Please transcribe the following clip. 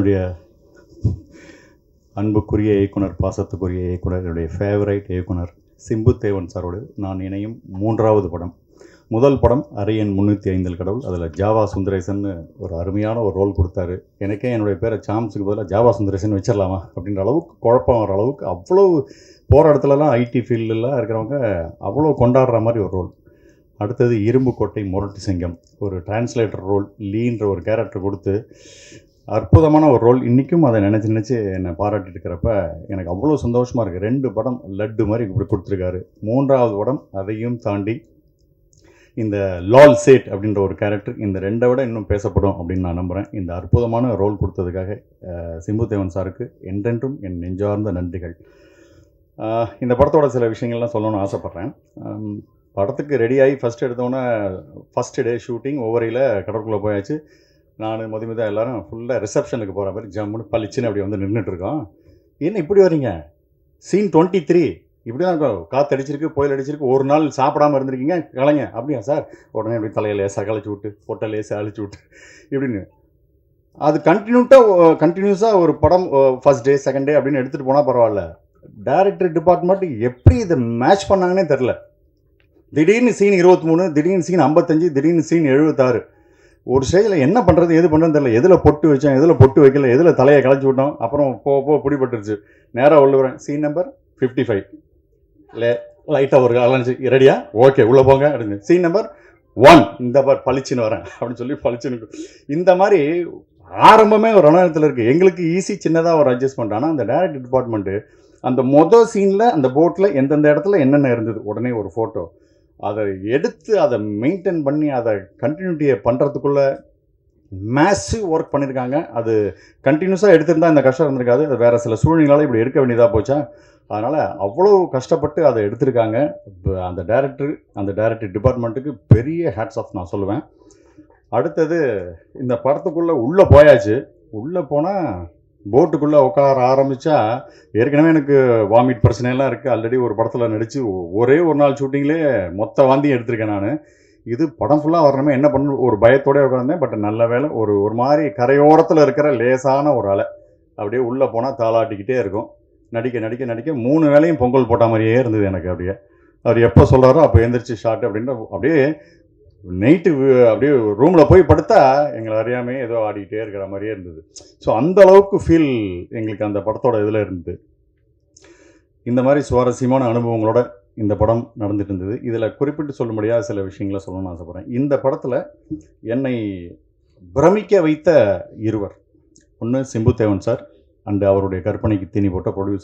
என்னுடைய அன்புக்குரிய இயக்குனர் பாசத்துக்குரிய இயக்குனர் என்னுடைய ஃபேவரைட் இயக்குனர் சிம்பு தேவன் சாரோடு நான் இணையும் மூன்றாவது படம். முதல் படம் அரியன் முந்நூற்றி ஐந்தில் கடவுள். அதில் ஜாவா சுந்தரேசன்னு ஒரு அருமையான ஒரு ரோல் கொடுத்தாரு. எனக்கே என்னுடைய பேரை சாம்ஸுக்கு பதிலாக ஜாவா சுந்தரேசன் வச்சிடலாமா அப்படின்ற அளவுக்கு குழப்பம் வர அளவுக்கு அவ்வளோ போகிற இடத்துலலாம் ஐடி ஃபீல்டெலாம் இருக்கிறவங்க அவ்வளோ கொண்டாடுற மாதிரி ஒரு ரோல் அடுத்தது இரும்பு கோட்டை முரட்டு சிங்கம் ஒரு டிரான்ஸ்லேட்டர் ரோல் லீன்ற ஒரு கேரக்டர் கொடுத்து அற்புதமான ஒரு ரோல். இன்றைக்கும் அதை நினச்சி நினச்சி என்னை பாராட்டிட்டு இருக்கிறப்ப எனக்கு அவ்வளோ சந்தோஷமாக இருக்குது ரெண்டு படம் லட்டு மாதிரி இப்படி கொடுத்துருக்காரு. மூன்றாவது படம் அதையும் தாண்டி இந்த லால் சேட் அப்படின்ற ஒரு கேரக்டர் இந்த ரெண்டை விட இன்னும் பேசப்படும் அப்படின்னு நான் நம்புகிறேன் இந்த அற்புதமான ரோல் கொடுத்ததுக்காக சிம்பு தேவன் சாருக்கு என்றென்றும் என் நெஞ்சார்ந்த நன்றிகள். இந்த படத்தோட சில விஷயங்கள்லாம் சொல்லணும்னு ஆசைப்பட்றேன். படத்துக்கு ரெடியாகி ஃபஸ்ட் எடுத்தோன்னே ஃபஸ்ட் டே ஷூட்டிங் ஒவ்வொரு கடற்குள்ளே போயாச்சு. நான் மதுமிதா எல்லாரும் ஃபுல்லாக ரிசப்ஷனுக்கு போகிற மாதிரி ஜம்முன்னு பளிச்சுன்னு அப்படி வந்து நின்றுட்டுருக்கோம் என்ன இப்படி வரீங்க சீன் டுவெண்ட்டி த்ரீ இப்படி தான் இருக்கும் காற்று அடிச்சிருக்கு புயல் அடிச்சிருக்கு ஒரு நாள் சாப்பிடாம இருந்திருக்கீங்க? கலைங்க அப்படியா சார்? உடனே அப்படி தலையை லேசாக கழிச்சு விட்டு பொட்டை லேசாக அழிச்சு விட்டு இப்படின்னு. அது கண்டினியூட்டாக கண்டினியூஸாக ஒரு படம் ஃபர்ஸ்ட் டே செகண்ட் டே அப்படின்னு எடுத்துகிட்டு போனால் பரவாயில்ல. டேரக்டர் டிபார்ட்மெண்ட் எப்படி இதை மேட்ச் பண்ணாங்கன்னே தெரில. திடீர்னு சீன் இருபத்தி மூணு திடீர்னு சீன் ஐம்பத்தஞ்சு திடீர்னு சீன் எழுபத்தாறு. ஒரு ஸ்டேஜில் என்ன பண்ணுறது எது பண்ணுறது தெரியல. எதில் பொட்டு வச்சோம் எதில் பொட்டு வைக்கல எதில் தலையை களைச்சி விட்டோம் அப்புறம் போ போ பிடிபட்டுருச்சு. நேராக உள்ள வரேன் சீன் நம்பர் ஃபிஃப்டி ஃபைவ் லே லைட்டாக ஒரு அலைஞ்சு ரெடியா? ஓகே உள்ளே போங்க அப்படின்னு. சீன் நம்பர் ஒன் இந்த பார் பளிச்சுன்னு வரேன் அப்படின்னு சொல்லி பளிச்சுன்னு இந்த மாதிரி ஆரம்பமே ஒரு ரணத்தில் இருக்குது எங்களுக்கு ஈஸி சின்னதாக ஒரு அட்ஜஸ்ட்மெண்ட் ஆனால் அந்த டைரக்ட் டிபார்ட்மெண்ட்டு அந்த மொதல் சீனில் அந்த போட்டில் எந்தெந்த இடத்துல என்னென்ன இருந்தது? உடனே ஒரு ஃபோட்டோ அதை எடுத்து அதை மெயின்டைன் பண்ணி அதை கண்டினியூட்டியை பண்ணுறதுக்குள்ளே மேசிவ் ஒர்க் பண்ணியிருக்காங்க அது கண்டினியூஸாக எடுத்திருந்தால் இந்த கஷ்டம் இருந்திருக்காது. அது வேறு சில சூழ்நிலையால் இப்படி எடுக்க வேண்டியதாக போச்சா? அதனால் அவ்வளோ கஷ்டப்பட்டு அதை எடுத்திருக்காங்க. அந்த டைரக்டர் அந்த டைரக்டர் டிபார்ட்மெண்ட்டுக்கு பெரிய ஹேட்ஸ் ஆஃப் நான் சொல்லுவேன். அடுத்தது இந்த படத்துக்குள்ளே உள்ளே போயாச்சு. உள்ளே போனால் போட்டுக்குள்ளே உட்கார ஆரம்பித்தா ஏற்கனவே எனக்கு வாமிட் பிரச்சனையெல்லாம் இருக்குது ஆல்ரெடி ஒரு படத்தில் நடித்து ஒரே ஒரு நாள் ஷூட்டிங்லேயே மொத்த வாந்தியும் எடுத்திருக்கேன் நான். இது படம் ஃபுல்லாக வரணுமே என்ன பண்ண ஒரு பயத்தோடய உட்காந்தேன் பட் நல்ல வேலை ஒரு ஒரு மாதிரி கரையோரத்தில் இருக்கிற லேசான ஒரு அலை. அப்படியே உள்ளே போனால் தாளாட்டிக்கிட்டே இருக்கும். நடிக்க நடிக்க நடிக்க மூணு வேளையும் பொங்கல் போட்ட மாதிரியே இருந்தது எனக்கு அப்படியே. அவர் எப்போ சொல்கிறாரோ அப்போ எந்திரிச்சு ஷார்ட் அப்படின்ற அப்படியே நைட்டு அப்படியே ரூமில் போய் படுத்தா எங்களை அறியாமே ஏதோ ஆடிக்கிட்டே இருக்கிற மாதிரியே இருந்தது. ஸோ அந்த அளவுக்கு ஃபீல் எங்களுக்கு அந்த படத்தோட இதில் இருந்தது. இந்த மாதிரி சுவாரஸ்யமான அனுபவங்களோட இந்த படம் நடந்துட்டு இருந்தது. இதில் குறிப்பிட்டு சொல்ல முடியாத சில விஷயங்களை சொல்லணும்னு ஆசைப்பட்றேன். இந்த படத்தில் என்னை பிரமிக்க வைத்த இருவர். ஒன்று சிம்பு தேவன் சார் அண்டு அவருடைய கற்பனைக்கு தீனி போட்ட ப்ரொடியூசர்